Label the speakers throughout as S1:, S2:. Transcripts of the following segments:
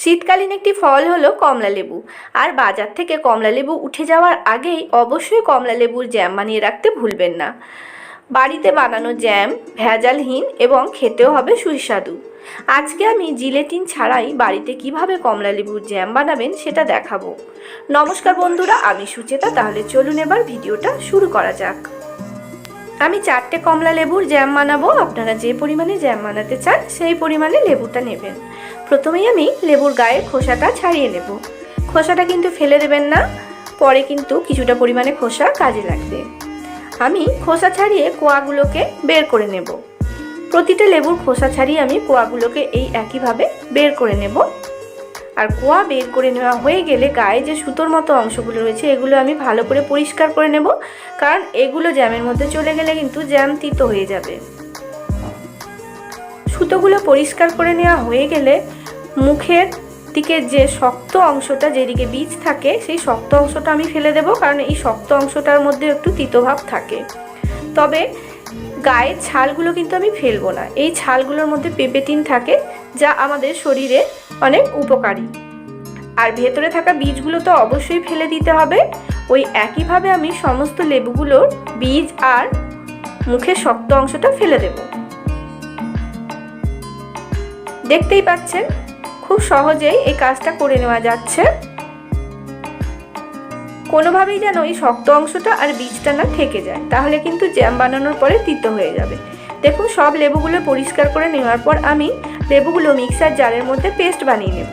S1: শীতকালীন একটি ফল হলো কমলা লেবু। আর বাজার থেকে কমলা লেবু উঠে যাওয়ার আগেই অবশ্যই কমলা লেবুর জ্যাম বানিয়ে রাখতে ভুলবেন না। বাড়িতে বানানো জ্যাম, ভেজালহীন এবং খেতেও হবে সুস্বাদু। আজকে আমি জিলেটিন ছাড়াই বাড়িতে কীভাবে কমলা লেবুর জ্যাম বানাবেন সেটা দেখাবো। নমস্কার বন্ধুরা, আমি সুচেতা, তাহলে চলুন এবার ভিডিওটা শুরু করা যাক। আমি চারটে কমলা লেবুর জ্যাম বানাবো। আপনারা যে পরিমাণে জ্যাম বানাতে চান, সেই পরিমাণে লেবুটা নেবেন। প্রথমেই আমি লেবুর গায়ের খোসাটা ছাড়িয়ে নেব। খোসাটা কিন্তু ফেলে দেবেন না, পরে কিন্তু কিছুটা পরিমাণে খোসা কাজে লাগবে। আমি খোসা ছাড়িয়ে কোয়াগুলোকে বের করে নেব। প্রতিটা লেবুর খোসা ছাড়িয়ে আমি কোয়াগুলোকে এই একইভাবে বের করে নেব। আর কোয়া বের করে নেওয়া হয়ে গেলে গায়ে যে সুতোর মতো অংশগুলো রয়েছে, এগুলো আমি ভালো করে পরিষ্কার করে নেব। কারণ এগুলো জ্যামের মধ্যে চলে গেলে কিন্তু জ্যাম তিতো হয়ে যাবে। সুতোগুলো পরিষ্কার করে নেওয়া হয়ে গেলে মুখের দিকে যে শক্ত অংশটা, যেদিকে বীজ থাকে, সেই শক্ত অংশটা আমি ফেলে দেব, কারণ এই শক্ত অংশটার মধ্যে একটু তিতভাব থাকে। তবে গায়ের ছালগুলো কিন্তু আমি ফেলব না। এই ছালগুলোর মধ্যে পেপেটিন থাকে, যা আমাদের শরীরে অনেক উপকারী। আর ভেতরে থাকা বীজগুলো তো অবশ্যই ফেলে দিতে হবে। ওই একইভাবে আমি সমস্ত লেবুগুলোর বীজ আর মুখের শক্ত অংশটা ফেলে দেব। দেখতেই পাচ্ছেন? খুব সহজেই এই কাজটা করে নেওয়া যাচ্ছে। কোনোভাবেই যেন এই শক্ত অংশটা আর বীজটা না থেকে যায়, তাহলে কিন্তু জ্যাম বানানোর পরে তিতো হয়ে যাবে। দেখুন, সব লেবুগুলো পরিষ্কার করে নেওয়ার পর আমি লেবুগুলো মিক্সার জারের মধ্যে পেস্ট বানিয়ে নেব।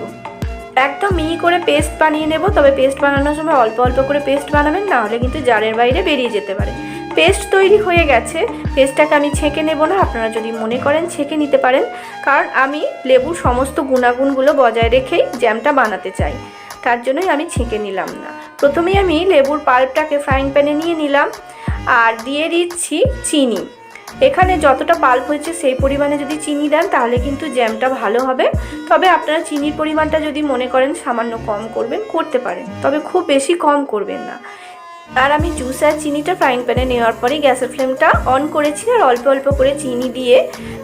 S1: একদম মিহি করে পেস্ট বানিয়ে নেব, তবে পেস্ট বানানোর সময় অল্প অল্প করে পেস্ট বানাবেন, না হলে কিন্তু জারের বাইরে বেরিয়ে যেতে পারে। পেস্ট তৈরি হয়ে গেছে। পেস্টটাকে আমি ছেঁকে নেব না, আপনারা যদি মনে করেন ছেঁকে নিতে পারেন। কারণ আমি লেবুর সমস্ত গুণাগুণগুলো বজায় রেখেই জ্যামটা বানাতে চাই। তার জন্যই আমি ছেঁকে নিলাম না। প্রথমেই আমি লেবুর পাল্পটাকে ফ্রাইং প্যানে নিয়ে নিলাম আর দিয়ে দিচ্ছি চিনি। এখানে যতটা পাল্প হয়েছে সেই পরিমাণে যদি চিনি দেন তাহলে কিন্তু জ্যামটা ভালো হবে। তবে আপনারা চিনির পরিমাণটা যদি মনে করেন সামান্য কম করবেন, করতে পারেন। তবে খুব বেশি কম করবেন না। আর আমি জুস আর চিনিটা ফ্রাইং প্যানে নেওয়ার পরে গ্যাসের ফ্লেমটা অন করেছি আর অল্প অল্প করে চিনি দিয়ে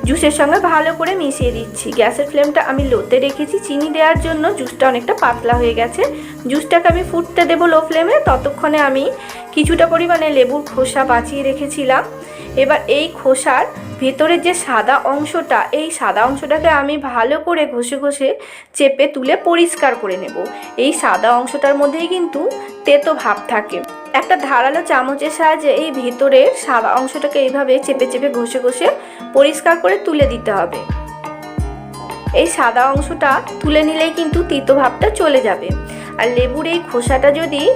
S1: জুসের সঙ্গে ভালো করে মিশিয়ে দিচ্ছি। গ্যাসের ফ্লেমটা আমি লোতে রেখেছি। চিনি দেওয়ার জন্য জুসটা অনেকটা পাতলা হয়ে গেছে। জুসটাকে আমি ফুটতে দেবো লো ফ্লেমে ততক্ষণে আমি কিছুটা পরিমাণে লেবুর খোসা বাঁচিয়ে রেখেছিলাম। এবার এই খোসার ভেতরের যে সাদা অংশটা, এই সাদা অংশটাকে আমি ভালো করে ঘষে ঘষে চেপে তুলে পরিষ্কার করে নেব। এই সাদা অংশটার মধ্যেই কিন্তু তেতো ভাব থাকে। একটা ধারালো চামচের সাহায্যে এই ভেতরের সাদা অংশটাকে এইভাবে চেপে চেপে ঘষে ঘষে পরিষ্কার করে তুলে দিতে হবে। এই সাদা অংশটা তুলে নিলেই কিন্তু তিতো ভাবটা চলে যাবে। আর লেবুর এই খোসাটা যদি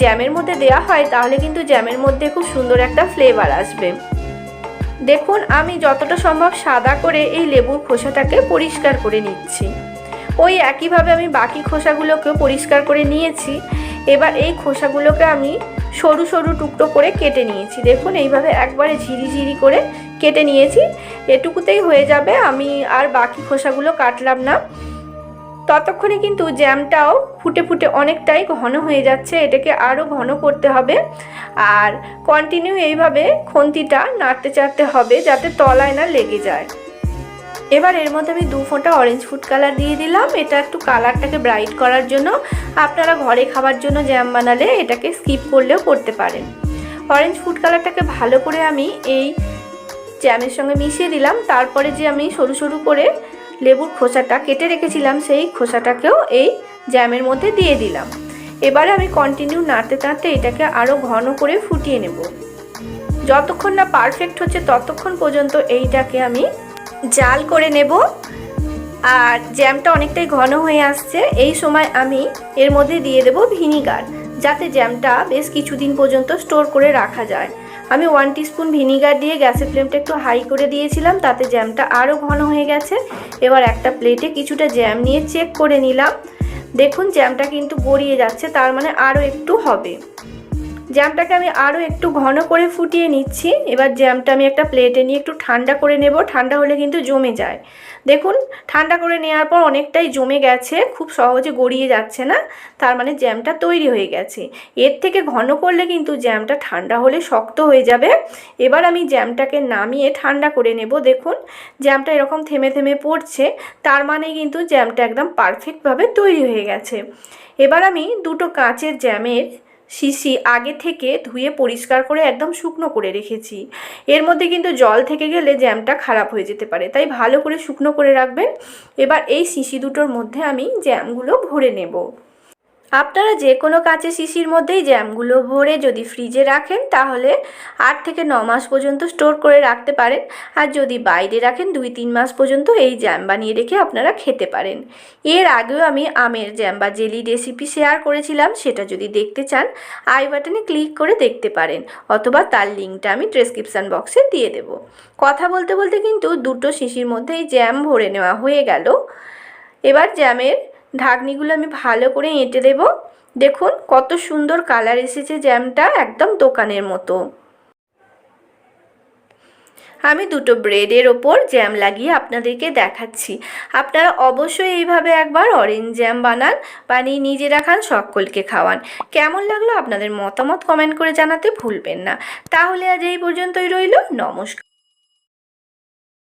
S1: জ্যামের মধ্যে দেওয়া হয়, তাহলে কিন্তু জ্যামের মধ্যে খুব সুন্দর একটা ফ্লেভার আসবে। দেখুন, আমি যতটা সম্ভব সাদা করে এই লেবুর খোসাটাকে পরিষ্কার করে নিচ্ছি। ওই একইভাবে আমি বাকি খোসাগুলোকেও পরিষ্কার করে নিয়েছি। এবার এই খোসাগুলোকে আমি সরু সরু টুকরো করে কেটে নিয়েছি। দেখুন, এইভাবে একবারে ঝিরিঝিরি করে কেটে নিয়েছি। এটুকুতেই হয়ে যাবে। আমি আর বাকি খোসাগুলো কাটলাম না। ততক্ষণে কিন্তু জ্যামটাও ফুটে ফুটে অনেকটাই ঘন হয়ে যাচ্ছে, এটাকে আরও ঘন করতে হবে। আর কন্টিনিউ এইভাবে খন্তিটা নাড়তে চাড়তে হবে যাতে তলায় না লেগে যায়। এবার এর মধ্যে আমি দু ফোঁটা অরেঞ্জ ফুড কালার দিয়ে দিলাম। এটা একটু কালারটাকে ব্রাইট করার জন্য। আপনারা ঘরে খাবার জন্য জ্যাম বানালে এটাকে স্কিপ করলেও করতে পারেন। অরেঞ্জ ফুড কালারটাকে ভালো করে আমি এই জ্যামের সঙ্গে মিশিয়ে দিলাম। তারপরে যে আমি সরু সরু করে লেবুর খোসাটা কেটে রেখেছিলাম, সেই খোসাটাকেও এই জ্যামের মধ্যে দিয়ে দিলাম। এবারে আমি কন্টিনিউ নাড়তে নাড়তে এটাকে আরও ঘন করে ফুটিয়ে নেব। যতক্ষণ না পারফেক্ট হচ্ছে ততক্ষণ পর্যন্ত এইটাকে আমি জাল করে নেব। আর জ্যামটা অনেকটাই ঘন হয়ে আসছে, এই সময় আমি এর মধ্যে দিয়ে দেব ভিনিগার, যাতে জ্যামটা বেশ কিছুদিন পর্যন্ত স্টোর করে রাখা যায়। আমি ওয়ান টিস্পুন ভিনিগার দিয়ে গ্যাসের ফ্লেমটা একটু হাই করে দিয়েছিলাম, তাতে জ্যামটা আরও ঘন হয়ে গেছে। এবার একটা প্লেটে কিছুটা জ্যাম নিয়ে চেক করে নিলাম। দেখুন জ্যামটা কিন্তু গড়িয়ে যাচ্ছে, তার মানে আরও একটু হবে। জ্যামটাকে আমি আরও একটু ঘন করে ফুটিয়ে নিচ্ছি। এবার জ্যামটা আমি একটা প্লেটে নিয়ে একটু ঠান্ডা করে নেব। ঠান্ডা হলে কিন্তু জমে যায়। দেখুন, ঠান্ডা করে নেওয়ার পর অনেকটাই জমে গেছে, খুব সহজে গড়িয়ে যাচ্ছে না। তার মানে জ্যামটা তৈরি হয়ে গেছে। এর থেকে ঘন করলে কিন্তু জ্যামটা ঠান্ডা হলে শক্ত হয়ে যাবে। এবার আমি জ্যামটাকে নামিয়ে ঠান্ডা করে নেব। দেখুন, জ্যামটা এরকম থেমে থেমে পড়ছে। তার মানে কিন্তু জ্যামটা একদম পারফেক্টভাবে তৈরি হয়ে গেছে। এবার আমি দুটো কাঁচের জ্যামের শিশি আগে থেকে ধুয়ে পরিষ্কার করে একদম শুকনো করে রেখেছি। এর মধ্যে কিন্তু জল থেকে গেলে জ্যামটা খারাপ হয়ে যেতে পারে, তাই ভালো করে শুকনো করে রাখবেন। এবার এই শিশি দুটোর মধ্যে আমি জ্যামগুলো ভরে নেব। আপনারা যে কোনো কাঁচের শিশির মধ্যেই জ্যামগুলো ভরে যদি ফ্রিজে রাখেন, তাহলে আট থেকে ন মাস পর্যন্ত স্টোর করে রাখতে পারেন। আর যদি বাইরে রাখেন, দুই তিন মাস পর্যন্ত এই জ্যাম বানিয়ে রেখে আপনারা খেতে পারেন। এর আগেও আমি আমের জ্যাম বা জেলি রেসিপি শেয়ার করেছিলাম, সেটা যদি দেখতে চান, আই বাটনে ক্লিক করে দেখতে পারেন, অথবা তার লিঙ্কটা আমি ডেসক্রিপশান বক্সে দিয়ে দেব। কথা বলতে বলতে কিন্তু দুটো শিশির মধ্যেই জ্যাম ভরে নেওয়া হয়ে গেল। এবার জ্যামের ঢাকনিগুলো আমি ভালো করে এঁটে দেব। দেখুন কত সুন্দর কালার এসেছে জ্যামটা একদম দোকানের মতো। আমি দুটো ব্রেডের ওপর জ্যাম লাগিয়ে আপনাদেরকে দেখাচ্ছি। আপনারা অবশ্যই এইভাবে একবার অরেঞ্জ জ্যাম বানান, বানিয়ে নিজেরা খান সকলকে খাওয়ান। কেমন লাগল আপনাদের মতামত কমেন্ট করে জানাতে ভুলবেন না। তাহলে আজ এই পর্যন্তই রইল। নমস্কার।